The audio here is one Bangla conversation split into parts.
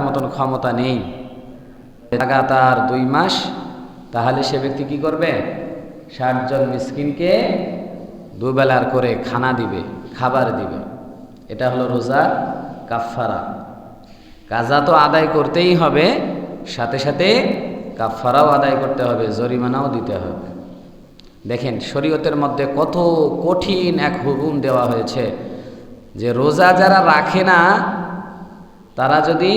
মতন ক্ষমতা নেই। লাগাতার দুই মাস, তাহলে সে ব্যক্তি কি করবে? ষাটজন মিসকিনকে দুবেলার করে খানা দিবে, খাবার দিবে। এটা হলো রোজার কাফফারা। কাজা তো আদায় করতেই হবে, সাথে সাথে কাফফারাও আদায় করতে হবে, জরিমানাও দিতে হবে। দেখেন, শরীয়তের মধ্যে কত কঠিন এক হুকুম দেওয়া হয়েছে যে রোজা যারা রাখে না, তারা যদি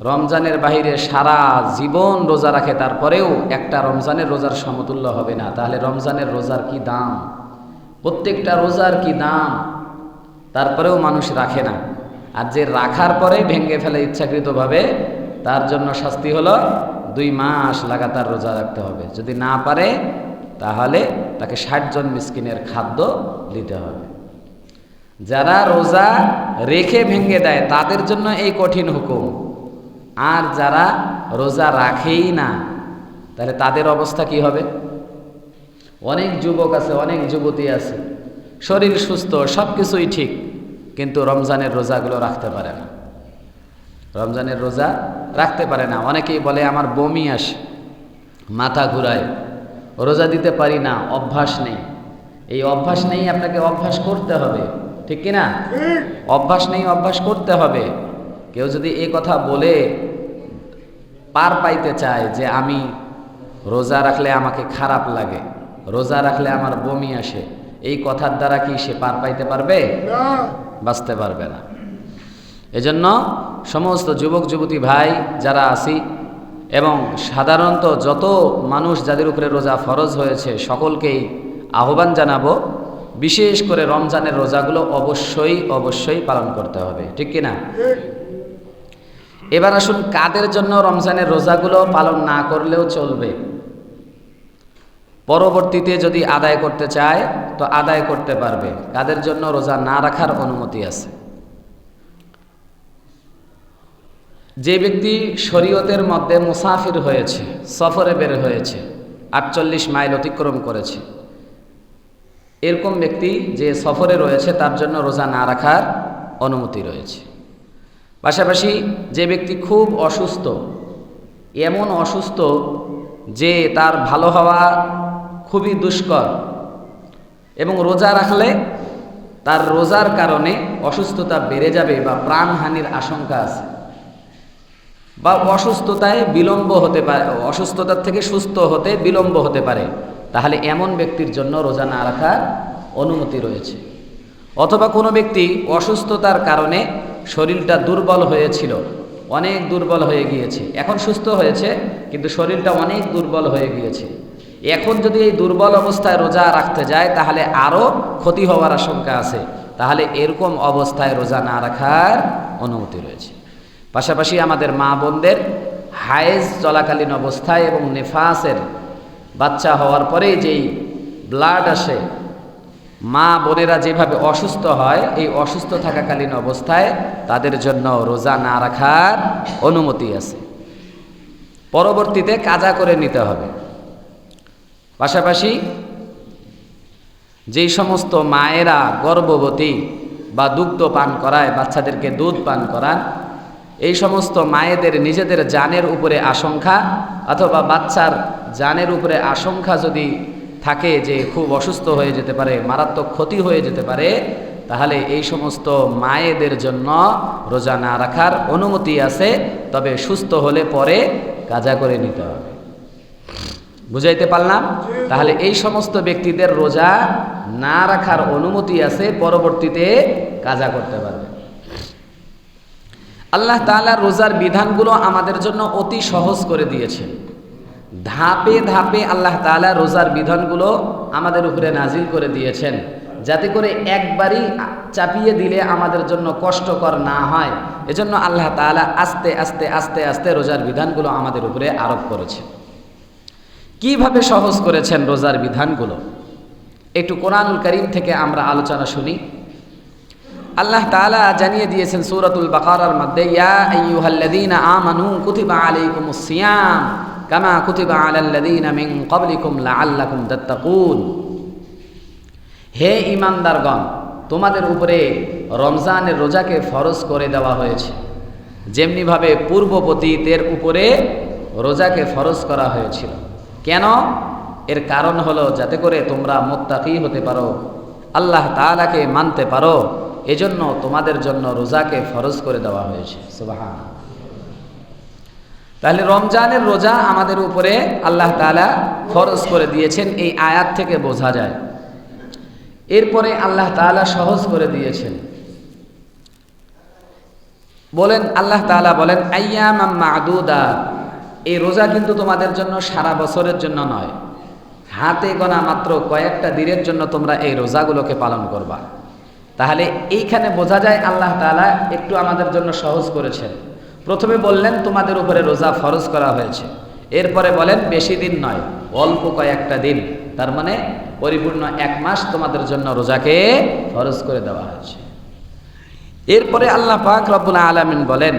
রমজানের বাহিরে সারা জীবন রোজা রাখে, তারপরেও একটা রমজানের রোজার সমতুল্য হবে না। তাহলে রমজানের রোজার কি দাম? প্রত্যেকটা রোজার কি দাম? তারপরেও মানুষ রাখে না। আর যে রাখার পরে ভেঙে ফেলে ইচ্ছাকৃতভাবে, তার জন্য শাস্তি হলো দুই মাস লাগাতার রোজা রাখতে হবে। যদি না পারে, তাহলে তাকে ষাট জন মিসকিনের খাদ্য দিতে হবে। যারা রোজা রেখে ভেঙে দেয়, তাদের জন্য এই কঠিন হুকুম। আর যারা রোজা রাখেই না তাহলে তাদের অবস্থা কি হবে? অনেক যুবক আছে অনেক যুবতী আছে। শরীর সুস্থ সব কিছুই ঠিক কিন্তু রমজানের রোজাগুলো রাখতে পারে না। রমজানের রোজা রাখতে পারে না। অনেকেই বলে আমার বমি আসে মাথা ঘুরায় রোজা দিতে পারি না অভ্যাস নেই। এই অভ্যাস নেই আপনাকে অভ্যাস করতে হবে ঠিক কি না অভ্যাস নেই অভ্যাস করতে হবে। কেউ যদি এই কথা বলে পার পাইতে চায় যে আমি রোজা রাখলে আমাকে খারাপ লাগে রোজা রাখলে আমার বমি আসে এই কথার দ্বারা কি সে পার পাইতে পারবে? বাঁচতে পারবে না। এজন্য সমস্ত যুবক যুবতী ভাই যারা আছি এবং সাধারণত যত মানুষ যাদের উপরে রোজা ফরজ হয়েছে সকলকেই আহ্বান জানাব বিশেষ করে রমজানের রোজাগুলো অবশ্যই অবশ্যই পালন করতে হবে। ঠিক কি না এবার আসুন কাদের জন্য রমজানের রোজাগুলো পালন না করলেও চলবে? পরবর্তীতে যদি আদায় করতে চায়, তো আদায় করতে পারবে। কাদের জন্য রোজা না রাখার অনুমতি আছে? যে ব্যক্তি শরীয়তের মধ্যে মুসাফির হয়েছে, সফরে বের হয়েছে, আটচল্লিশ মাইল অতিক্রম করেছে, এরকম ব্যক্তি যে সফরে রয়েছে, তার জন্য রোজা না রাখার অনুমতি রয়েছে। পাশাপাশি যে ব্যক্তি খুব অসুস্থ, এমন অসুস্থ যে তার ভালো হওয়া খুবই দুষ্কর এবং রোজা রাখলে তার রোজার কারণে অসুস্থতা বেড়ে যাবে বা প্রাণহানির আশঙ্কা আছে। বা অসুস্থতায় বিলম্ব হতে পারে, অসুস্থতার থেকে সুস্থ হতে বিলম্ব হতে পারে, তাহলে এমন ব্যক্তির জন্য রোজা না রাখার অনুমতি রয়েছে। অথবা কোনো ব্যক্তি অসুস্থতার কারণে শরীরটা দুর্বল হয়েছিল, অনেক দুর্বল হয়ে গিয়েছে। এখন সুস্থ হয়েছে, কিন্তু শরীরটা অনেক দুর্বল হয়ে গিয়েছে। এখন যদি এই দুর্বল অবস্থায় রোজা রাখতে যায়, তাহলে আরও ক্ষতি হওয়ার আশঙ্কা আছে। তাহলে এরকম অবস্থায় রোজা না রাখার অনুমতি রয়েছে। পাশাপাশি আমাদের মা বোনদের হায়েজ চলাকালীন অবস্থায় এবং নেফাসের বাচ্চা হওয়ার পরে যেই ব্লাড আসে মা বোনেরা যেভাবে অসুস্থ হয়, এই অসুস্থ থাকাকালীন অবস্থায় তাদের জন্য রোজা না রাখার অনুমতি আছে। পরবর্তীতে কাজা করে নিতে হবে। পাশাপাশি যেই সমস্ত মায়েরা গর্ভবতী বা দুগ্ধ পান করায়, বাচ্চাদেরকে দুধ পান করান, এই সমস্ত মায়েদের নিজেদের জানের উপরে আশঙ্কা, অথবা বাচ্চার জানের উপরে আশঙ্কা যদি থাকে যে খুব অসুস্থ হয়ে যেতে পারে, মারাত্মক ক্ষতি হয়ে যেতে পারে, তাহলে এই সমস্ত মায়েদের জন্য রোজা না রাখার অনুমতি আছে, তবে সুস্থ হলে পরে কাজা করে নিতে হবে। বুঝাইতে পারলাম? তাহলে এই সমস্ত ব্যক্তিদের রোজা না রাখার অনুমতি আছে, পরবর্তীতে কাজা করতে পারবে। আল্লাহ তাআলা রোজার বিধানগুলো আমাদের জন্য অতি সহজ করে দিয়েছেন। ধাপে ধাপে আল্লাহ তাআলা রোজার বিধানগুলো আমাদের উপরে নাজিল করে দিয়েছেন। যাতে করে একবারই চাপিয়ে দিলে আমাদের জন্য কষ্টকর না হয়। এজন্য আল্লাহ তাআলা আস্তে আস্তে আস্তে আস্তে রোজার বিধানগুলো আমাদের উপরে আরোপ করেছে কীভাবে সহজ করেছেন রোজার বিধানগুলো? একটু কোরআনুল করিম থেকে আমরা আলোচনা শুনি। আল্লাহ তাআলা জানিয়ে দিয়েছেন সূরাতুল বাকারার মধ্যে, ইয়া আমানু কুতিবা আলাইকুমুস সিয়াম। কামা কুতিবা আলাল্লাযীনা মিন ক্বাবলিকুম লাআল্লাকুম তাত্তাকুন। হে ঈমানদারগণ, তোমাদের উপরে রমজানের রোজাকে ফরজ করে দেওয়া হয়েছে। যেমনিভাবে পূর্বপতীতের উপরে রোজাকে ফরজ করা হয়েছিল। কেন? এর কারণ হলো যাতে করে তোমরা মোত্তাকি হতে পারো, আল্লাহ তাআলাকে মানতে পারো, এজন্য তোমাদের জন্য রোজাকে ফরজ করে দেওয়া হয়েছে। সুবাহান তাহলে রমজানের রোজা আমাদের উপরে আল্লাহ তাআলা ফরজ করে দিয়েছেন, এই আয়াত থেকে বোঝা যায়। এরপরে আল্লাহ তাআলা সহজ করে দিয়েছেন। বলেন, আল্লাহ তাআলা বলেন আইয়াম এই রোজা কিন্তু তোমাদের জন্য সারা বছরের জন্য নয়। হাতে গোনা মাত্র কয়েকটা দিনের জন্য তোমরা এই রোজাগুলোকে পালন করবা। তাহলে এইখানে বোঝা যায় আল্লাহ তাআলা একটু আমাদের জন্য সহজ করেছেন। প্রথমে বললেন, তোমাদের উপরে রোজা ফরজ করা হয়েছে। এরপরে বলেন, বেশি দিন নয়, অল্প কয়েকটা দিন। তার মানে পরিপূর্ণ এক মাস তোমাদের জন্য রোজাকে ফরজ করে দেওয়া হয়েছে। এরপরে আল্লাহ পাক রব্বুল আলামিন বলেন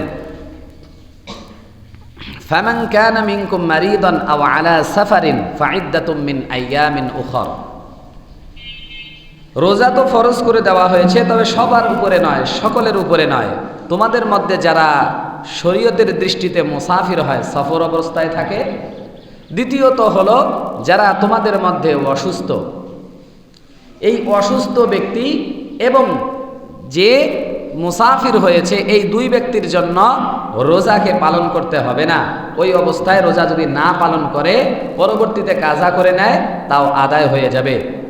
মিনকুম মারিদান আও আলা সাফারিন ফাইদ্দাতুম মিন আইয়ামিন উখর। রোজা তো ফরজ করে দেওয়া হয়েছে, তবে সবার উপরে নয়, সকলের উপরে নয়। তোমাদের মধ্যে যারা শরীয়তের দৃষ্টিতে মুসাফির হয়, সফর অবস্থায় থাকে। দ্বিতীয়ত হলো, যারা তোমাদের মধ্যে অসুস্থ। এই অসুস্থ ব্যক্তি এবং যে মুসাফির হয়েছে, এই দুই ব্যক্তির জন্য রোজাকে পালন করতে হবে না। ওই অবস্থায় রোজা যদি না পালন করে, পরবর্তীতে কাজা করে নেয়, তাও আদায় হয়ে যাবে।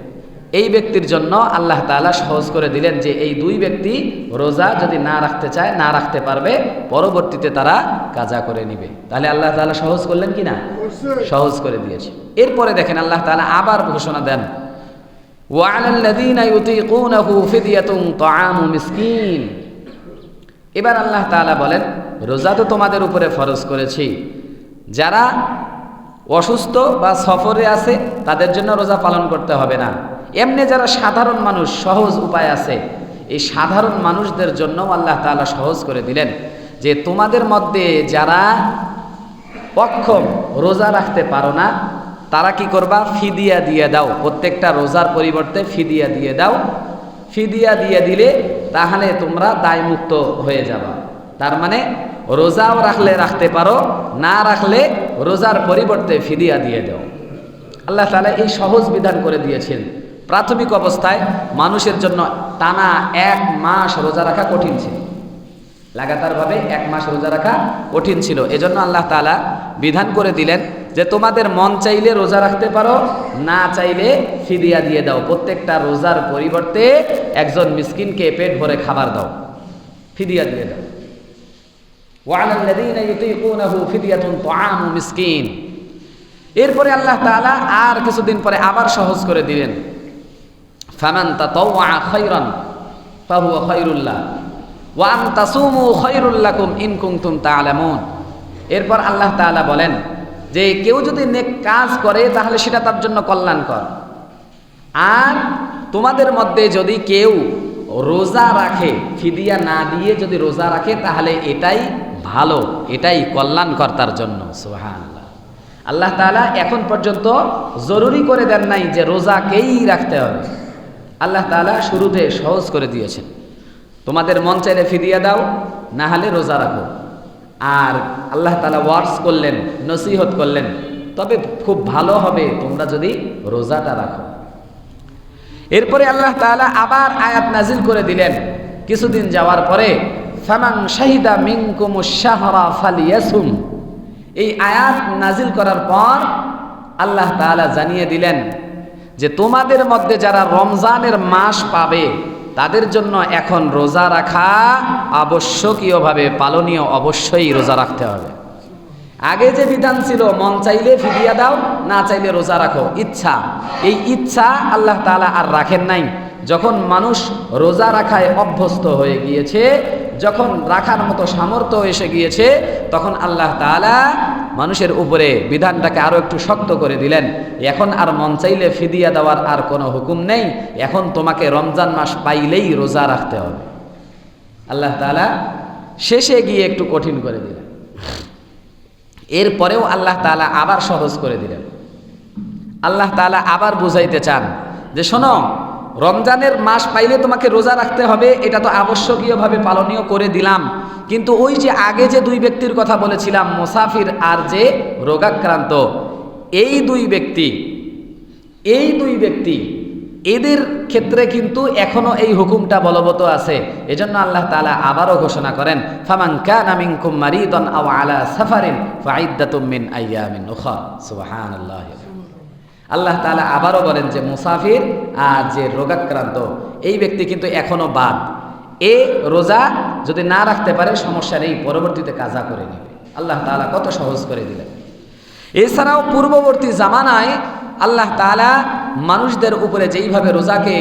এই ব্যক্তির জন্য আল্লাহ তালা সহজ করে দিলেন যে এই দুই ব্যক্তি রোজা যদি না রাখতে চায় না রাখতে পারবে পরবর্তীতে তারা কাজা করে নিবে। তাহলে আল্লাহ তালা সহজ করলেন কি না? সহজ করে দিয়েছে। এরপরে দেখেন আল্লাহ তালা আবার ঘোষণা দেন এবার আল্লাহ তালা বলেন রোজা তো তোমাদের উপরে ফরজ করেছি। যারা অসুস্থ বা সফরে আছে তাদের জন্য রোজা পালন করতে হবে না। এমনি যারা সাধারণ মানুষ, সহজ উপায় আছে। এই সাধারণ মানুষদের জন্য আল্লাহ তাআলা সহজ করে দিলেন যে, তোমাদের মধ্যে যারা অক্ষম রোজা রাখতে পারো না, তারা কি করবা? ফিদিয়া দিয়ে দাও। প্রত্যেকটা রোজার পরিবর্তে ফিদিয়া দিয়ে দাও। ফিদিয়া দিয়ে দিলে তাহলে তোমরা দায়মুক্ত হয়ে যাবা। তার মানে রোজাও রাখলে রাখতে পারো, না রাখলে রোজার পরিবর্তে ফিদিয়া দিয়ে দাও। আল্লাহ তাআলা এই সহজ বিধান করে দিয়েছেন। প্রাথমিক অবস্থায় মানুষের জন্য টানা এক মাস রোজা রাখা কঠিন ছিল। লাগাতারভাবে এক মাস রোজা রাখা কঠিন ছিল। এজন্য আল্লাহ তালা বিধান করে দিলেন যে, তোমাদের মন চাইলে রোজা রাখতে পারো, না চাইলে ফিদিয়া দিয়ে দাও। প্রত্যেকটা রোজার পরিবর্তে একজন মিসকিনকে পেট ভরে খাবার দাও। ফিদিয়া দিয়ে দাও। এরপরে আল্লাহ তালা আর কিছুদিন পরে আবার সহজ করে দিলেন। ফামান তাতাওয়া খায়রান ফাহুয়া খায়রুল্লাহ। ওয়া আন তাসুমু খায়রুল লাকুম ইন কুনতুম তা'লামুন এরপর আল্লাহ তাআলা বলেন যে কেউ যদি নেক কাজ করে তাহলে সেটা তার জন্য কল্যাণকর। আর তোমাদের মধ্যে যদি কেউ রোজা রাখে, ফিদিয়া না দিয়ে যদি রোজা রাখে, তাহলে এটাই ভালো, এটাই কল্যাণকর তার জন্য। সুবহানাল্লাহ। আল্লাহ তাআলা এখন পর্যন্ত জরুরি করে দেন নাই যে রোজাকেই রাখতে হবে। আল্লাহ তাআলা শুরুতে সহজ করে দিয়েছেন। তোমাদের মন চাইলে ফিদিয়া দাও, না হলে রোজা রাখো। আর আল্লাহ তালা ওয়ার্স করলেন, নসিহত করলেন, তবে খুব ভালো হবে তোমরা যদি রোজাটা রাখো। এরপরে আল্লাহ তাআলা আবার আয়াত নাজিল করে দিলেন। কিছুদিন যাওয়ার পরে, ফামান শাহিদা মিনকুম শাহরা ফালিয়াসুম। এই আয়াত নাজিল করার পর আল্লাহ তাআলা জানিয়ে দিলেন যে তোমাদের মধ্যে যারা রমজানের মাস পাবে, তাদের জন্য এখন রোজা রাখা আবশ্যকীয়ভাবে পালনীয় অবশ্যই রোজা রাখতে হবে। আগে যে বিধান ছিল, মন চাইলে ফিরিয়া দাও, না চাইলে রোজা রাখো। ইচ্ছা, এই ইচ্ছা আল্লাহ তাআলা আর রাখেন নাই। যখন মানুষ রোজা রাখায় অভ্যস্ত হয়ে গিয়েছে যখন রাখার মতো সামর্থ্য এসে গিয়েছে, তখন আল্লাহ তাআলা মানুষের উপরে বিধানটাকে আরও একটু শক্ত করে দিলেন। এখন আর মন চাইলে ফিদিয়া দেওয়ার আর কোনো হুকুম নেই। এখন তোমাকে রমজান মাস পাইলেই রোজা রাখতে হবে। আল্লাহ তাআলা শেষে গিয়ে একটু কঠিন করে দিলেন। এরপরেও আল্লাহ তাআলা আবার সহজ করে দিলেন। আল্লাহ তাআলা আবার বুঝাইতে চান যে, শোনো রমজানের মাস পাইলে তোমাকে রোজা রাখতে হবে, এটা তো আবশ্যকীয়ভাবে পালনীয় করে দিলাম। কিন্তু ওই যে আগে যে দুই ব্যক্তির কথা বলেছিলাম, মোসাফির আর যে রোগাক্রান্ত, এই দুই ব্যক্তি, এই দুই ব্যক্তি, এদের ক্ষেত্রে কিন্তু এখনও এই হুকুমটা বলবৎ আছে। এজন্য আল্লাহ তাআলা আবারও ঘোষণা করেন মিনকুম মারিদান আও আলা সাফারিন ফাইদ্দাতুম মিন আইয়ামিন আল্লাহ তাআলা আবারও বলেন যে মুসাফির আর যে রোগাক্রান্ত, এই ব্যক্তি কিন্তু এখনও বাদ। এ রোজা যদি না রাখতে পারে, সমস্যা নেই, পরবর্তীতে কাজা করে নেবে। আল্লাহ তাআলা কত সহজ করে দিলেন। এছাড়াও পূর্ববর্তী জামানায় আল্লাহ তাআলা মানুষদের উপরে যেইভাবে রোজাকে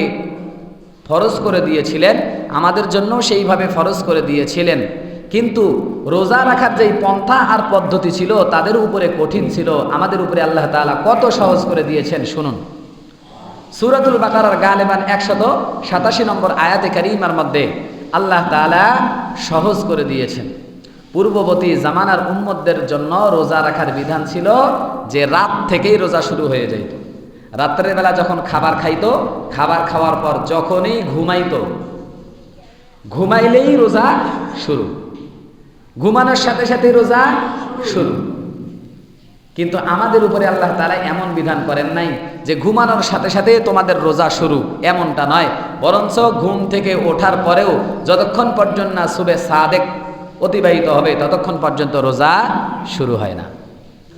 ফরজ করে দিয়েছিলেন, আমাদের জন্য সেইভাবে ফরজ করে দিয়েছিলেন। কিন্তু রোজা রাখার যেই পন্থা আর পদ্ধতি ছিল, তাদের উপরে কঠিন ছিল। আমাদের উপরে আল্লাহ তাআলা কত সহজ করে দিয়েছেন, শুনুন। সুরাতুল বাকারার গালেবান একশত সাতাশি নম্বর আয়াতে কারিমার মধ্যে আল্লাহ তাআলা সহজ করে দিয়েছেন। পূর্ববর্তী জামানার উম্মতদের জন্য রোজা রাখার বিধান ছিল যে রাত থেকেই রোজা শুরু হয়ে যেত রাত্রের বেলা যখন খাবার খাইতো, খাবার খাওয়ার পর যখনই ঘুমাইত, ঘুমাইলেই রোজা শুরু। ঘুমানোর সাথে সাথে রোজা শুরু। কিন্তু আমাদের উপরে আল্লাহ তারা এমন বিধান করেন নাই যে ঘুমানোর সাথে সাথে তোমাদের রোজা শুরু। এমনটা নয়। বরঞ্চ ঘুম থেকে ওঠার পরেও যতক্ষণ পর্যন্ত না সুবে সাদেক অতিবাহিত হবে ততক্ষণ পর্যন্ত রোজা শুরু হয় না।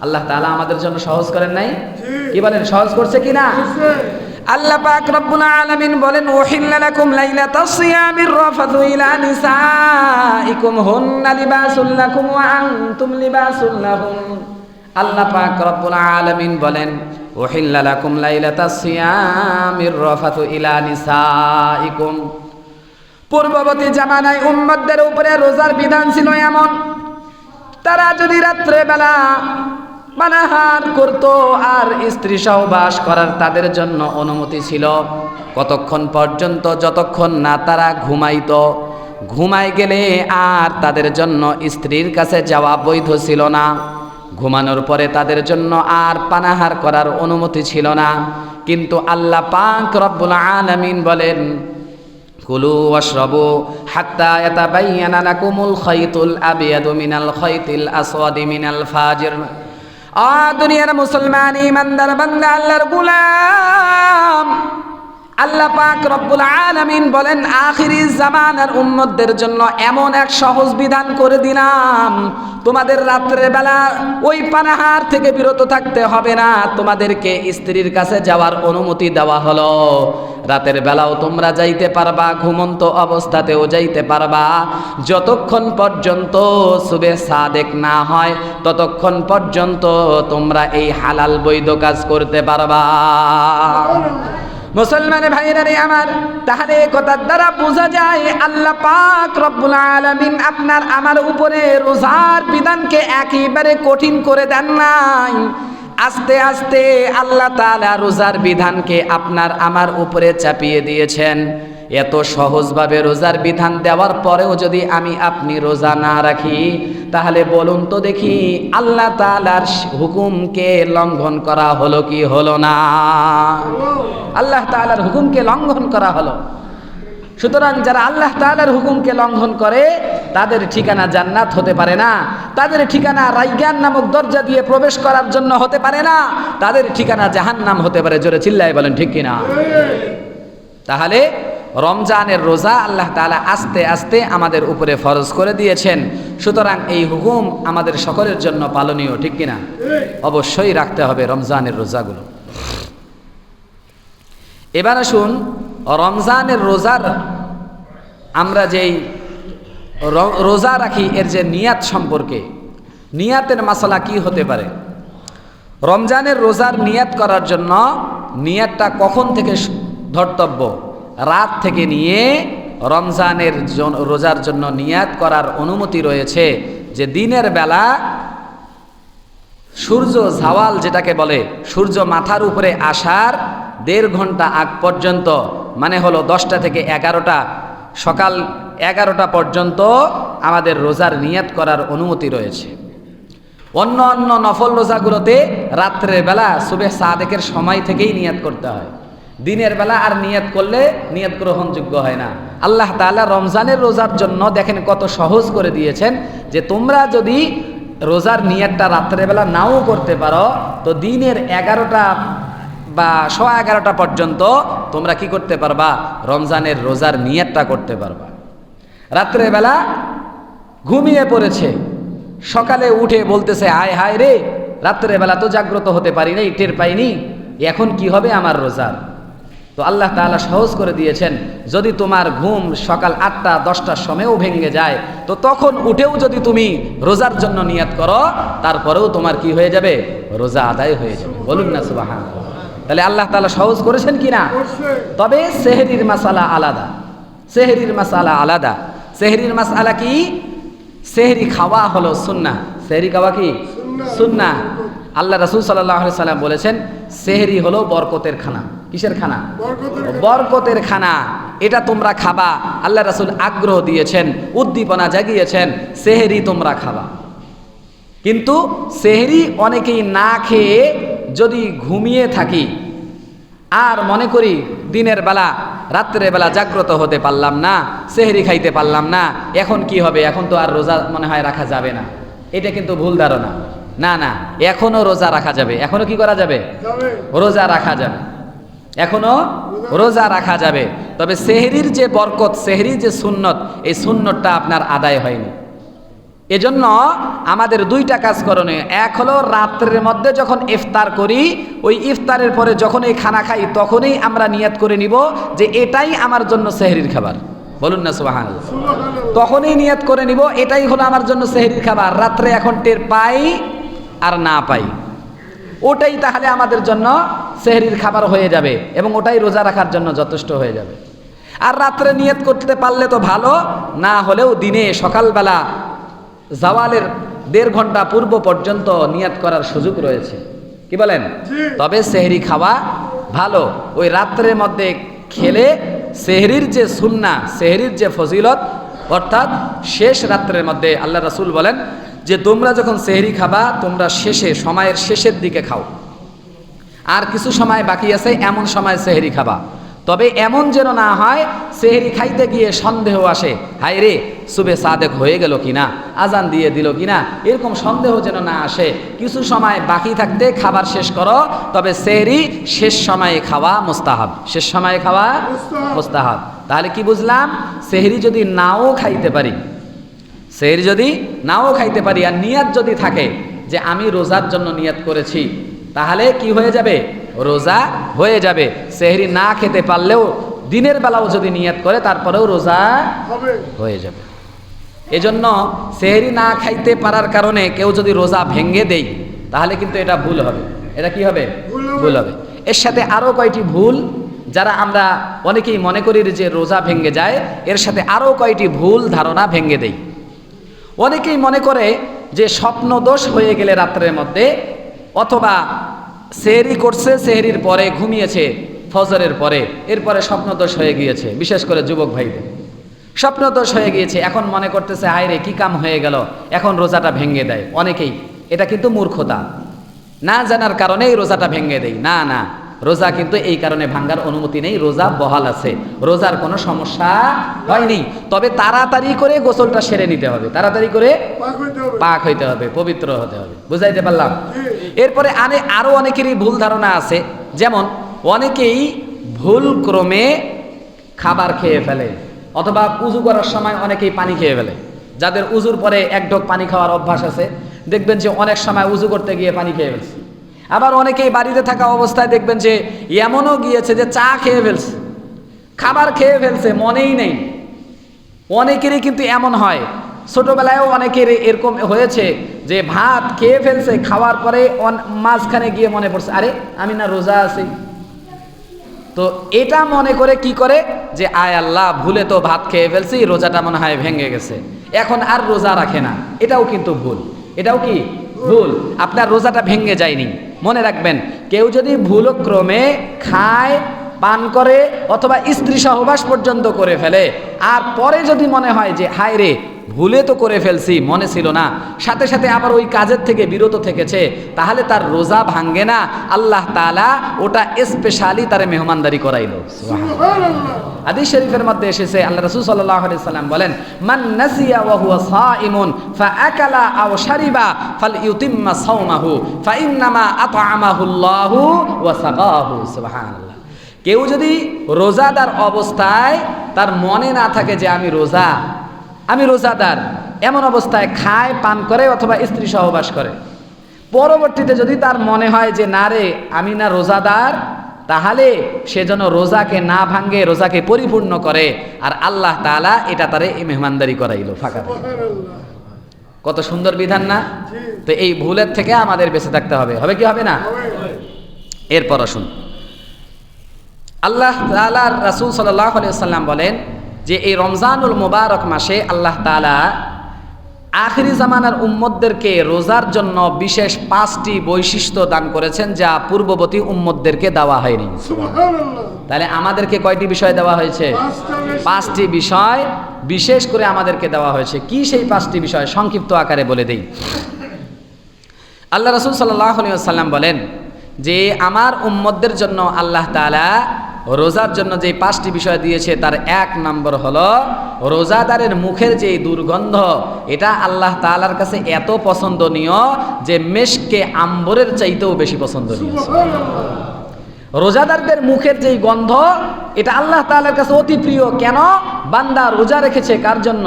আল্লাহ তাআলা আমাদের জন্য সহজ করেন নাই? কি বলেন সহজ করছে কি না আল্লাহ পাক রব্বুল আলামিন বলেন, ওহিল্লা লাকুম লাইলাতাস সিয়ামির রাফাতু ইলা নিসাইকুম, হুন্না লিবাসুল লাকুম ওয়া আনতুম লিবাসুল লাহুম। আল্লাহ পাক রব্বুল আলামিন বলেন, ওহিল্লা লাকুম লাইলাতাস সিয়ামির রাফাতু ইলা নিসাইকুম। পূর্ববর্তী জামানায় উম্মতদের উপরে রোজার বিধান ছিল এমন। তারা যদি রাত্রে বেলা পানাহার করত, আর স্ত্রী সহবাস করার তাদের জন্য অনুমতি ছিল। কতক্ষণ পর্যন্ত যতক্ষণ না তারা ঘুমাইত ঘুমাই গেলে আর তাদের জন্য স্ত্রীর কাছে যাওয়া বৈধ ছিল না। ঘুমানোর পরে তাদের জন্য আর পানাহার করার অনুমতি ছিল না। কিন্তু আল্লাহ পাক রব্বুল আলামিন বলেন, কুলু ওয়াশরাবু হাত্তা ইয়াতাবাইয়ানা লাকুমুল খাইতুল আবিয়াদু মিনাল খাইতিল আসওয়াদি মিনাল ফাজির। আ দুনিয়ার মুসলমান ইমানদার বান্দা আল্লাহর গোলাম। আল্লাহ পাক রব্বুল আলামিন বলেন, আখিরি জামানার উম্মতদের জন্য এমন এক সহজ বিধান করে দিলাম। তোমাদের রাত্রের বেলা ওই পানাহার থেকে বিরত থাকতে হবে না। তোমাদেরকে স্ত্রীর কাছে যাওয়ার অনুমতি দেওয়া হলো। রাতের বেলাও তোমরা যাইতে পারবা, ঘুমন্ত অবস্থাতেও যাইতে পারবা। যতক্ষণ পর্যন্ত সুবে সাদেক না হয়, ততক্ষণ পর্যন্ত তোমরা এই হালাল বৈধ কাজ করতে পারবা। মুসলমান ভাইরা রে আমার তাহলে কথার দ্বারা বোঝা যায়, আল্লাহ পাক রব্বুল আলামিন আপনার আমার উপরে রোজার বিধানকে একেবারে কঠিন করে দেন নাই। আস্তে আস্তে আল্লাহ তাআলা রোজার বিধানকে আপনার আমার উপরে চাপিয়ে দিয়েছেন। এত সহজভাবে রোজার বিধান দেওয়ার পরেও যদি আমি আপনি রোজা না রাখি, তাহলে বলুন তো দেখি আল্লাহ তাআলার হুকুমকে লঙ্ঘন করা হলো কি হলো না? আল্লাহ তাআলার হুকুমকে লঙ্ঘন করা হলো। সুতরাং যারা আল্লাহ তাআলার হুকুমকে লঙ্ঘন করে, তাদের ঠিকানা জান্নাত হতে পারে না। তাদের ঠিকানা রাইগান নামক দরজা দিয়ে প্রবেশ করার জন্য হতে পারে না। তাদের ঠিকানা জাহান্নাম হতে পারে। জোরে চিল্লায় বলেন, ঠিক কিনা? তাহলে রমজানের রোজা আল্লাহ তাআলা আস্তে আস্তে আমাদের উপরে ফরজ করে দিয়েছেন। সুতরাং এই হুকুম আমাদের সকলের জন্য পালনীয়, ঠিক কিনা? অবশ্যই রাখতে হবে রমজানের রোজাগুলো। এবার আসুন, রমজানের রোজার আমরা যেই রোজা রাখি, এর যে নিয়াত সম্পর্কে। নিয়াতের মশলা কি হতে পারে? রমজানের রোজার নিয়াত করার জন্য নিয়াতটা কখন থেকে ধর্তব্য? রাত থেকে নিয়ে রমজানের জন- রোজার জন্য নিয়াত করার অনুমতি রয়েছে যে দিনের বেলা সূর্য ঝাওয়াল যেটাকে বলে, সূর্য মাথার উপরে আসার দেড় ঘণ্টা আগ পর্যন্ত মানে হলো দশটা থেকে এগারোটা, সকাল এগারোটা পর্যন্ত আমাদের রোজার নিয়াত করার অনুমতি রয়েছে। অন্য অন্য নফল রোজাগুলোতে রাত্রের বেলা সুবে সাদেকের সময় থেকেই নিয়াত করতে হয়। দিনের বেলা আর নিয়ত করলে নিয়ত গ্রহণযোগ্য হয় না। আল্লাহ তাআলা রমজানের রোজার জন্য দেখেন কত সহজ করে দিয়েছেন যে তোমরা যদি রোজার নিয়তটা রাত্রেবেলা নাও করতে পারো, তো দিনের এগারোটা বা শ এগারোটা পর্যন্ত তোমরা কি করতে পারবা? রমজানের রোজার নিয়তটা করতে পারবা। রাত্রেবেলা ঘুমিয়ে পড়েছে, সকালে উঠে বলতেছে হায় হায় রে রাত্রেবেলা তো জাগ্রত হতে পারি নাই, টের পাইনি, এখন কি হবে আমার রোজার? তো আল্লাহ তাআলা সহজ করে দিয়েছেন যদি তোমার ঘুম সকাল আটটা দশটার সময়ও ভেঙে যায় তো তখন উঠেও যদি তুমি রোজার জন্য নিয়াত করো তারপরেও তোমার কি হয়ে যাবে? রোজা আদায় হয়ে যাবে। বলুন না সুবাহান তাহলে আল্লাহ তাআলা সহজ করেছেন কি না? তবে সেহরির মাসালা আলাদা। সেহরির মাসালা আলাদা। সেহরির মাসালা কি? সেহরি খাওয়া হলো সুন্না সেহরি খাওয়া কি? সুন্না আল্লাহ রাসূল আলাইহি সাল্লাম বলেছেন সেহরি হলো বরকতের খানা। কিসের খানা? বরকতের খানা। এটা তোমরা খাবা। আল্লাহ রাসূল আগ্রহ দিয়েছেন উদ্দীপনা জাগিয়েছেন সেহরি তোমরা খাবা। কিন্তু সেহরি অনেকেই না খেয়ে যদি ঘুমিয়ে থাকি আর মনে করি দিনের বেলা রাত্রের বেলা জাগ্রত হতে পারলাম না সেহরি খাইতে পারলাম না এখন কি হবে? এখন তো আর রোজা মনে হয় রাখা যাবে না। এটা কিন্তু ভুল ধারণা। না না এখনও রোজা রাখা যাবে। এখনও কি করা যাবে। রোজা রাখা যাবে। এখনও রোজা রাখা যাবে। তবে সেহরির যে বরকত, সেহরির যে সুন্নত, এই সুন্নতটা আপনার আদায় হয়নি। এজন্য আমাদের দুইটা কাজ করণীয়। এক হলো রাত্রের মধ্যে যখন ইফতার করি, ওই ইফতারের পরে যখন এই খানা খাই, তখনই আমরা নিয়াত করে নিব যে এটাই আমার জন্য সেহরির খাবার। বলুন না সুবাহান তখনই নিয়াত করে নিব, এটাই হলো আমার জন্য সেহরির খাবার। রাত্রে এখন টের পাই আর না পাই। ওটাই তাহলে আমাদের জন্য সেহরির খাবার হয়ে যাবে এবং ওটাই রোজা রাখার জন্য যথেষ্ট হয়ে যাবে। আর রাত্রে নিয়ত করতে পারলে তো ভালো না হলেও দিনে সকালবেলা জাওয়ালের দেড় ঘণ্টা পূর্ব পর্যন্ত নিয়াত করার সুযোগ রয়েছে। কি বলেন? তবে সেহরি খাওয়া ভালো। ওই রাত্রের মধ্যে খেলে সেহরির যে সুন্না সেহরির যে ফজিলত অর্থাৎ শেষ রাত্রের মধ্যে আল্লাহ রাসূল বলেন যে তোমরা যখন সেহরি খাবা তোমরা শেষে সময়ের শেষের দিকে খাও। আর কিছু সময় বাকি আছে এমন সময় সেহরি খাবা। তবে এমন যেন না হয় সেহেরি খাইতে গিয়ে সন্দেহ আসে হাই রে সুবে সাদেক হয়ে গেল কিনা? আজান দিয়ে দিল কিনা? এরকম সন্দেহ যেন না আসে। কিছু সময় বাকি থাকতে খাবার শেষ করো তবে সেহরি শেষ সময়ে খাওয়া মোস্তাহাব। শেষ সময়ে খাওয়া মোস্তাহাব। তাহলে কি বুঝলাম? সেহরি যদি নাও খাইতে পারি সেহরি যদি নাও খাইতে পারি আর নিয়াত যদি থাকে যে আমি রোজার জন্য নিয়াত করেছি তাহলে কি হয়ে যাবে? রোজা হয়ে যাবে। সেহরি না খেতে পারলেও দিনের বেলাও যদি নিয়াত করে তারপরেও রোজা হয়ে যাবে। এজন্য সেহরি না খাইতে পারার কারণে কেউ যদি রোজা ভেঙ্গে দেই তাহলে কিন্তু এটা ভুল হবে। এটা কি হবে? ভুল হবে। ভুল হবে। এর সাথে আরও কয়টি ভুল যারা আমরা অনেকেই মনে করি যে রোজা ভেঙ্গে যায় এর সাথে আরও কয়টি ভুল ধারণা ভেঙ্গে দেই। অনেকেই মনে করে যে স্বপ্ন দোষ হয়ে গেলে রাত্রের মধ্যে অথবা সেহরি করছে সেহরির পরে ঘুমিয়েছে ফজরের পরে। এরপরে স্বপ্নদোষ হয়ে গিয়েছে বিশেষ করে যুবক ভাইদের। স্বপ্নদোষ হয়ে গিয়েছে এখন মনে করতেছে হায় রে কী কাম হয়ে গেল? এখন রোজাটা ভেঙে দেয়। অনেকেই এটা কিন্তু মূর্খতা। না জানার কারণেই রোজাটা ভেঙে দেয় না না রোজা কিন্তু এই কারণে ভাঙ্গার অনুমতি নেই রোজা বহাল আছে। রোজার কোনো সমস্যা হয়নি। তবে তাড়াতাড়ি করে গোসলটা সেরে নিতে হবে। তাড়াতাড়ি করে পাক হইতে হবে। পবিত্র হতে হবে। বুঝাইতে পারলাম। এরপরে আনে আরও অনেকেরই ভুল ধারণা আছে। যেমন, অনেকেই ভুল ক্রমে খাবার খেয়ে ফেলে, অথবা উজু করার সময় অনেকেই পানি খেয়ে ফেলে। যাদের উজুর পরে এক ঢোক পানি খাওয়ার অভ্যাস আছে, দেখবেন যে অনেক সময় উজু করতে গিয়ে পানি খেয়ে ফেলছে। আবার অনেকেই বাড়িতে থাকা অবস্থায় দেখবেন যে এমনও গিয়েছে যে চা খেয়ে ফেলছে, খাবার খেয়ে ফেলছে, মনেই নেই। অনেকেরই কিন্তু এমন হয় ছোটবেলায়ও অনেকের এরকম হয়েছে যে ভাত খেয়ে ফেলছে, খাওয়ার পরে মাঝখানে গিয়ে মনে পড়ছে, আরে, আমি না রোজা আছি। তো এটা মনে করে কি করে? যে, আয় আল্লাহ, ভুলে তো ভাত খেয়ে ফেলছি, রোজাটা মনে হয় ভেঙে গেছে। এখন আর রোজা রাখে না, এটাও কিন্তু ভুল। এটাও কি? ভুল। আপনার রোজাটা ভেঙে যায়নি। মনে রাখবেন, কেউ যদি ভুলক্রমে খায়, পান করে অথবা স্ত্রী সহবাস পর্যন্ত করে ফেলে, আর পরে যদি মনে হয় যে, হায় রে ভুলে তো করে ফেলছি মনে ছিল না। সাথে সাথে আবার ওই কাজের থেকে বিরত থেকেছে। তাহলে তার রোজা ভাঙ্গে না। আল্লাহ তাআলা ওটা স্পেশালি তার মেহমানদারি করাইলো। আদি শরীফের মধ্যে এসেছে আল্লাহ রাসূল আলাইহি সাল্লাম বলেন মান নাসিয়া ওয়া হুয়া সাইমুন ফাআকালা আও শারিবা ফালইউতিম্মা সাওমাহু ফাইন্নামা আতআমাহুল্লাহু ওয়া সাকাহু সুবহানাল্লাহ। কেউ যদি রোজাদার অবস্থায় তার মনে না থাকে যে আমি রোজা আমি রোজাদার এমন অবস্থায় খায় পান করে অথবা স্ত্রী সহবাস করে। পরবর্তীতে যদি তার মনে হয় যে না রে আমি না রোজাদার তাহলে সে যেন রোজাকে না ভাঙ্গে রোজাকে পরিপূর্ণ করে। আর আল্লাহ তাআলা এটা তারে এই মেহমানদারি করাইলো ফাঁকা কত সুন্দর বিধান না? তো এই ভুলের থেকে আমাদের বেঁচে থাকতে হবে। হবে কি হবে না? এরপর আসুন। আল্লাহ তালার রাসুল সাল্লাহ আলিয়া সাল্লাম বলেন যে এই রমজানুল মুবারক মাসে আল্লাহ তালা আখিরি জামানার উম্মদদেরকে রোজার জন্য বিশেষ পাঁচটি বৈশিষ্ট্য দান করেছেন যা পূর্ববর্তী উম্মদদেরকে দেওয়া হয়নি। তাহলে আমাদেরকে কয়টি বিষয় দেওয়া হয়েছে? পাঁচটি বিষয়। বিশেষ করে আমাদেরকে দেওয়া হয়েছে। কি সেই পাঁচটি বিষয়? সংক্ষিপ্ত আকারে বলে দেই। আল্লাহ রসুল সাল্লাহ সাল্লাম বলেন যে আমার উম্মতদের জন্য আল্লাহ তালা রোজার জন্য যে পাঁচটি বিষয় দিয়েছে তার এক নম্বর হল রোজাদারের মুখের যে দুর্গন্ধ এটা আল্লাহ তালার কাছে এত পছন্দনীয় যে মেশকে আম্বরের চাইতেও বেশি পছন্দনীয়। রোজাদারদের মুখের যেই গন্ধ এটা আল্লাহ তাআলার কাছে অতি প্রিয়। কেন? বান্দা রোজা রেখেছে কার জন্য?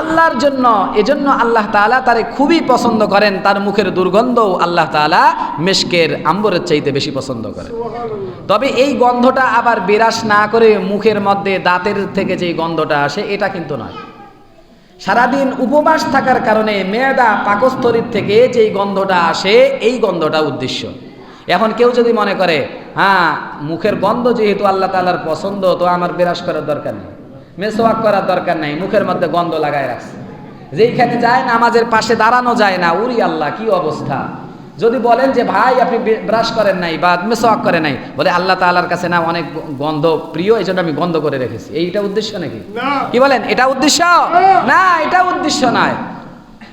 আল্লাহর জন্য। এজন্য আল্লাহ তাআলা তারে খুবই পছন্দ করেন। তার মুখের দুর্গন্ধও আল্লাহ তাআলা মেশকের আম্বরের চাইতে বেশি পছন্দ করেন। তবে এই গন্ধটা আবার বিরাস না করে মুখের মধ্যে দাঁতের থেকে যেই গন্ধটা আসে এটা কিন্তু নয়। সারাদিন উপবাস থাকার কারণে মেয়েদা পাকস্থলীর থেকে যেই গন্ধটা আসে এই গন্ধটা উদ্দেশ্য। এখন কেউ যদি মনে করে হ্যাঁ মুখের গন্ধ যেহেতু আল্লাহ তালার পছন্দ তো আমার বিরাস করার দরকার নেই। মেসোয়াক করার দরকার নেই মুখের মধ্যে গন্ধ লাগায় রাখছে। যেইখানে যায় নামাজের পাশে দাঁড়ানো যায় না। উরি আল্লাহ কি অবস্থা? যদি বলেন যে ভাই আপনি ব্রাশ করেন নাই বা মেসোয়াক করে নাই বলে আল্লাহ তাআলার কাছে না অনেক গন্ধ প্রিয় এই জন্য আমি গন্ধ করে রেখেছি। এইটা উদ্দেশ্য নাকি? কি বলেন? এটা উদ্দেশ্য? না এটা উদ্দেশ্য নয়।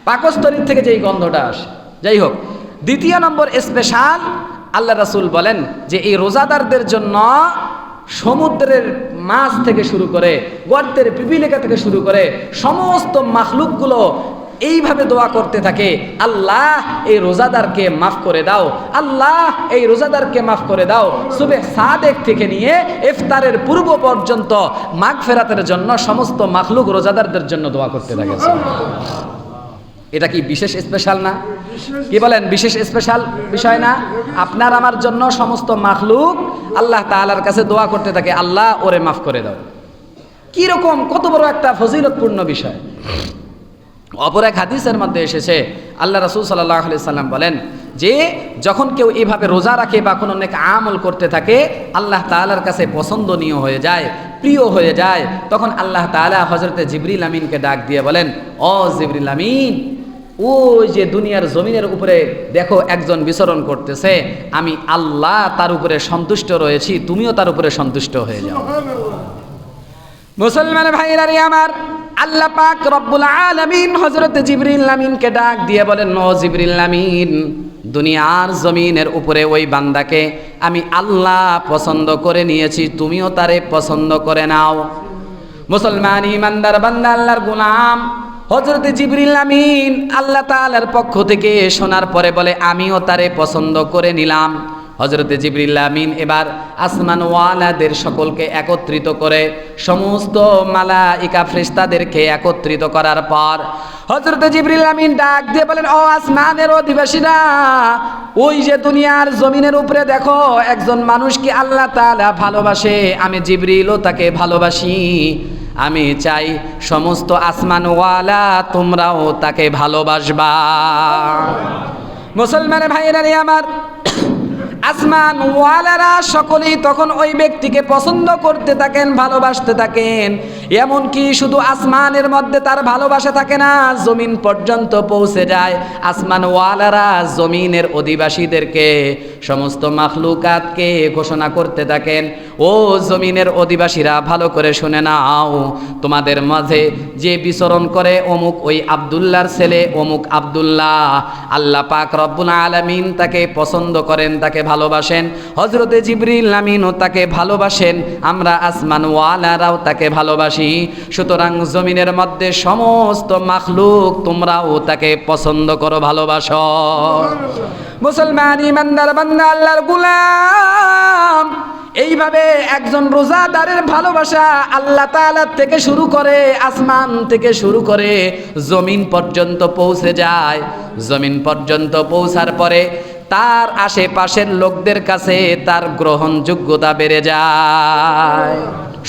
পাকস্থলীর থেকে যেই গন্ধটা আসে। যাই হোক দ্বিতীয় নম্বর স্পেশাল আল্লাহ রাসুল বলেন যে এই রোজাদারদের জন্য সমুদ্রের মাছ থেকে শুরু করে গর্তের পিপিলিকা থেকে শুরু করে সমস্ত মাখলুকগুলো এইভাবে দোয়া করতে থাকে, আল্লাহ, এই রোজাদারকে মাফ করে দাও। আল্লাহ, এই রোজাদারকে মাফ করে দাও। সুবে সাদেক থেকে নিয়ে ইফতারের পূর্ব পর্যন্ত মাঘ ফেরাতের জন্য সমস্ত মাখলুক রোজাদারদের জন্য দোয়া করতে থাকে। এটা কি বিশেষ স্পেশাল না? কি বলেন, বিশেষ স্পেশাল বিষয় না? আপনার আমার জন্য সমস্ত মাখলুক আল্লাহ তাআলার কাছে দোয়া করতে থাকে, আল্লাহ ওরে মাফ করে দাও। কি রকম, কত বড় একটা ফজিলতপূর্ণ বিষয়। অপর এক হাদিসের মধ্যে এসেছে, আল্লাহ রাসূল সাল্লাল্লাহু আলাইহি সাল্লাম বলেন যে, যখন কেউ এভাবে রোজা রাখে বা কোনো অনেক আমল করতে থাকে, আল্লাহ তাআলার কাছে পছন্দনীয় হয়ে যায়, প্রিয় হয়ে যায়, তখন আল্লাহ তাআলা হজরতে জিবরিল আমিনকে ডাক দিয়ে বলেন অ জিবরিল আমিন ওই যে দুনিয়ার জমিনের উপরে দেখো একজন বিচরণ করতেছে, আমি আল্লাহ তার উপরে সন্তুষ্ট রয়েছি, তুমিও তার উপরে সন্তুষ্ট হয়ে যাও। মুসলমান ভাইরা রে আমার, আল্লাহ পাক রব্বুল আলামিন হযরত জিবরিল আমিনকে ডাক দিয়ে বলেন নো জিবরিল আমিন, দুনিয়ার জমিনের উপরে ওই বান্দাকে আমি আল্লাহ পছন্দ করে নিয়েছি, তুমিও তারে পছন্দ করে নাও। মুসলমান ইমানদার বান্দা, আল্লাহর গোলাম হজরত জিবরিল আমিন আল্লাহ তাআলার পক্ষ থেকে শোনার পরে বলে, আমিও তারে পছন্দ করে নিলাম। হজরতে জিবরিল আমিন এবার আসমান ওয়ালাদের সকলকে একত্রিত করে সমস্ত মালাইকা ফ্রেস্তাদেরকে একত্রিত করার পর হজরতে জিবরিল আমিন ডাক দিয়ে বলেন, ও আসমানের অধিবাসীরা, ওই যে দুনিয়ার জমিনের উপরে দেখো, একজন মানুষকে আল্লাহ তাআলা ভালোবাসে? আমি জিবরিলও তাকে ভালোবাসি। আমি চাই সমস্ত আসমানওয়ালা তোমরাও তাকে ভালোবাসবা। মুসলমানের ভাইয়েরা আমার আসমান ওয়ালারা সকলেই তখন ওই ব্যক্তিকে পছন্দ করতে থাকেন, ভালোবাসতে থাকেন। এমনকি শুধু আসমানের মধ্যে তার ভালোবাসা থাকে না, জমিন পর্যন্ত পৌঁছে যায়। আসমান ওয়ালারা জমিনের অধিবাসীদেরকে, সমস্ত মাখলুকাতকে ঘোষণা করতে থাকেন, ও জমিনের অধিবাসীরা, ভালো করে শুনে নাও, তোমাদের মাঝে যে বিচরণ করে অমুক ওই আবদুল্লাহর ছেলে, অমুক আবদুল্লাহ, আল্লাহ পাক রব্বুল আলামিন তাকে পছন্দ করেন, তাকে ভালোবাসেন। হজরতে জিবরিল আমিনও তাকে ভালোবাসেন। আমরা আসমান ওয়ালারাও তাকে ভালোবাসি। সুতরাং জমিনের মধ্যে সমস্ত মাখলুক তোমরাও তাকে পছন্দ করো, ভালোবাসো। মুসলমান, ইমানদার বান্দা, আল্লাহর গুলাম। এইভাবে একজন রোজাদারের ভালোবাসা আল্লাহ তাআলা থেকে শুরু করে, আসমান থেকে শুরু করে, জমিন পর্যন্ত পৌঁছে যায়। জমিন পর্যন্ত পৌঁছার পরে তার আশেপাশের লোকদের কাছে তার গ্রহণযোগ্যতা বেড়ে যায়।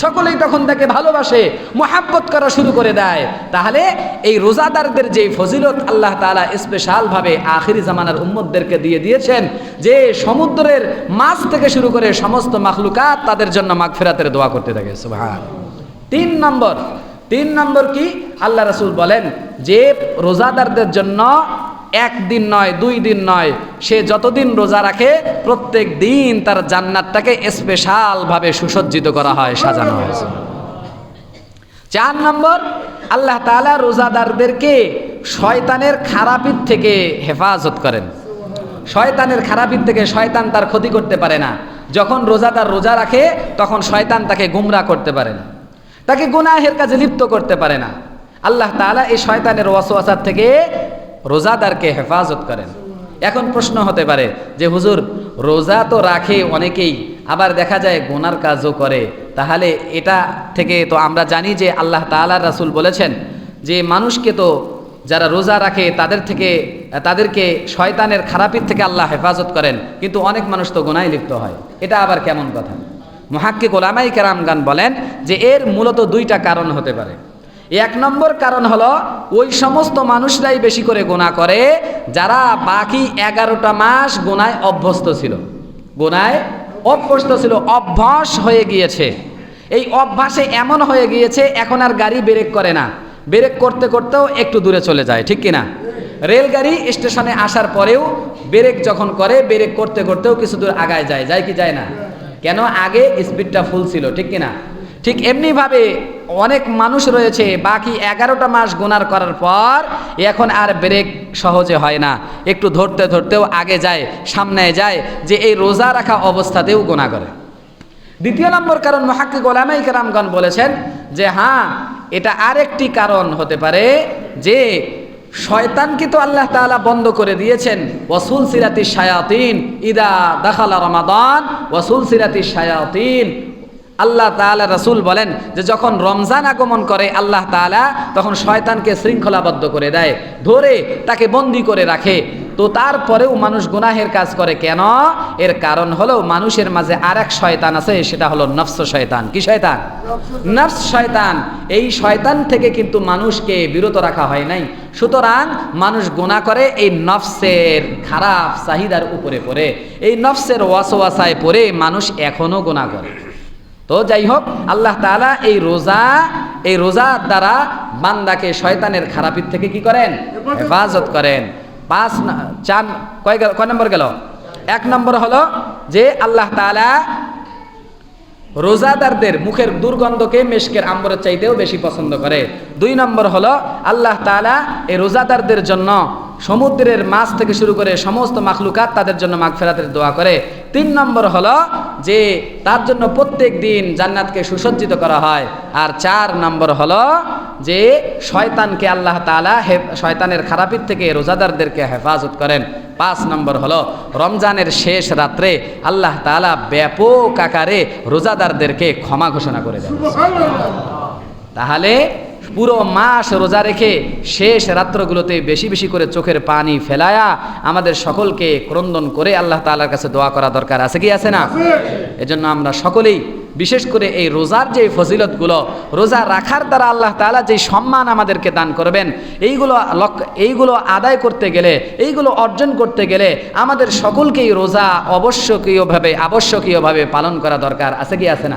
সকলেই তখন তাকে ভালোবাসে, মোহাব্বত করা শুরু করে দেয়। তাহলে এই রোজাদারদের যে ফজিলত আল্লাহ তালা স্পেশালভাবে আখিরি জামানার উম্মতদেরকে দিয়ে দিয়েছেন, যে সমুদ্রের মাছ থেকে শুরু করে সমস্ত মাখলুকাত তাদের জন্য মাগফিরাতের দোয়া করতে থাকে। সুবহান। তিন নম্বর তিন নম্বর কি? আল্লাহ রসুল বলেন, যে রোজাদারদের জন্য একদিন নয়, দুই দিন নয়, সে যতদিন রোজা রাখে, প্রত্যেক দিন তার জান্নাতটাকে স্পেশালভাবে সুসজ্জিত করা হয়, সাজানো হয়েছে চার নম্বর, আল্লাহ তাআলা রোজাদারদেরকে শয়তানের খারাপির থেকে হেফাজত করেন। শয়তানের খারাপির থেকে শয়তান তার ক্ষতি করতে পারে না। যখন রোজাদার রোজা রাখে, তখন শয়তান তাকে গুমরা করতে পারে না। তাকে গুনাহের কাজে লিপ্ত করতে পারে না। আল্লাহ তাআলা এই শয়তানের ওয়াসওয়াসার থেকে রোজাদারকে হেফাজত করেন। এখন প্রশ্ন হতে পারে যে, হুজুর, রোজা তো রাখে অনেকেই, আবার দেখা যায় গোনার কাজও করে। তাহলে এটা থেকে তো আমরা জানি যে, আল্লাহ তাআলা রাসুল বলেছেন যে, মানুষকে তো যারা রোজা রাখে, তাদের থেকে, তাদেরকে শয়তানের খারাপির থেকে আল্লাহ হেফাজত করেন। কিন্তু অনেক মানুষ তো গোনায় লিপ্ত হয়। এটা আবার কেমন কথা? মহাক্কিক ওলামাই কেরামগান বলেন যে, এর মূলত দুইটা কারণ হতে পারে। এক নম্বর কারণ হলো, ওই সমস্ত মানুষরাই বেশি করে গোনা করে, যারা বাকি এগারোটা মাস গোনায় অভ্যস্ত ছিল। গোনায় অভ্যস্ত ছিল, অভ্যাস হয়ে গিয়েছে। এই অভ্যাসে এমন হয়ে গিয়েছে, এখন আর গাড়ি ব্রেক করে না। ব্রেক করতে করতেও একটু দূরে চলে যায়, ঠিক কিনা? রেলগাড়ি স্টেশনে আসার পরেও ব্রেক যখন করে, ব্রেক করতে করতেও কিছু দূর আগায় যায় যায় কি যায় না? কেন? আগে স্পিডটা ফুল ছিল, ঠিক কিনা? ঠিক এমনিভাবে অনেক মানুষ রয়েছে, বাকি এগারোটা মাস গোনার করার পর এখন আর ব্রেক সহজে হয় না। একটু ধরতে ধরতেও আগে যায়, সামনে যায়, যে এই রোজা রাখা অবস্থাতেও গোনা করে। দ্বিতীয় নম্বর কারণ মহাক্কি গোলামাই কেরামগণ বলেছেন যে হ্যাঁ এটা আরেকটি কারণ হতে পারে যে, শয়তানকে তো আল্লাহ তাআলা বন্ধ করে দিয়েছেন ওয়াসুল সিরাতি শায়াতিন, ইদা দাখালা রমাদান ওয়াসুল সিরাতি শায়াতিন আল্লাহ তাআলা রাসূল বলেন যে যখন রমজান আগমন করে, আল্লাহ তাআলা তখন শয়তানকে শৃঙ্খলাবদ্ধ করে দেয়, ধরে তাকে বন্দি করে রাখে। তো তারপরেও মানুষ গুনাহের কাজ করে কেন? এর কারণ হলো মানুষের মাঝে আর এক শয়তান আছে, সেটা হলো নফস শয়তান। কি শয়তান? নফস শয়তান। এই শয়তান থেকে কিন্তু মানুষকে বিরত রাখা হয় নাই। সুতরাং মানুষ গুণা করে, এই নফসের খারাপ চাহিদার উপরে পড়ে। এই নফসের ওয়াসওয়াসায় পড়ে মানুষ এখনও গুণা করে। তো যাই হোক আল্লাহ তালা এই রোজা, এই রোজার দ্বারা বান্দাকে শয়তানের খারাপির থেকে কি করেন? হেফাজত করেন। পাঁচ চার, কয় কয় নম্বর গেল? এক নম্বর হলো যে আল্লাহ তাআলা রোজাদারদের মুখের দুর্গন্ধকে মেশকের আম্বরের চাইতেও বেশি পছন্দ করে। দুই নম্বর হলো, আল্লাহ তালা এই রোজাদারদের জন্য সমুদ্রের মাছ থেকে শুরু করে সমস্ত মাখলুকাত তাদের জন্য মাগফেরাতের দোয়া করে। তিন নম্বর হলো যে, তার জন্য প্রত্যেক দিন জান্নাতকে সুসজ্জিত করা হয়। আর চার নম্বর হলো যে শয়তানকে আল্লাহ তাআলা হে- শয়তানের খারাপির থেকে রোজাদারদেরকে হেফাজত করেন। পাঁচ নম্বর হলো রমজানের শেষ রাত্রে আল্লাহ তাআলা ব্যাপক আকারে রোজাদারদেরকে ক্ষমা ঘোষণা করে দেন। তাহলে পুরো মাস রোজা রেখে শেষ রাত্রগুলোতে বেশি বেশি করে চোখের পানি ফেলায়া আমাদের সকলকে ক্রন্দন করে আল্লাহ তাআলার কাছে দোয়া করা দরকার আছে কি আছে না? এজন্য আমরা সকলেই বিশেষ করে এই রোজার যে ফজিলতগুলো রোজা রাখার দ্বারা আল্লাহ তাআলা যে সম্মান আমাদেরকে দান করবেন এইগুলো এইগুলো আদায় করতে গেলে এইগুলো অর্জন করতে গেলে আমাদের সকলকেই রোজা অবশ্যকীয়ভাবে আবশ্যকীয়ভাবে পালন করা দরকার। আছে কি আছে না?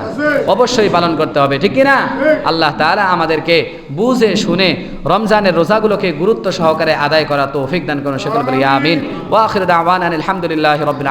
অবশ্যই পালন করতে হবে ঠিক কি না? আল্লাহ তালা আমাদেরকে বুঝে শুনে রমজানের রোজাগুলোকে গুরুত্ব সহকারে আদায় করা তৌফিক দান করুন সকল বলি আমিন। ওয়া আখির দাওয়ানা আলহামদুলিল্লাহি আলামিন।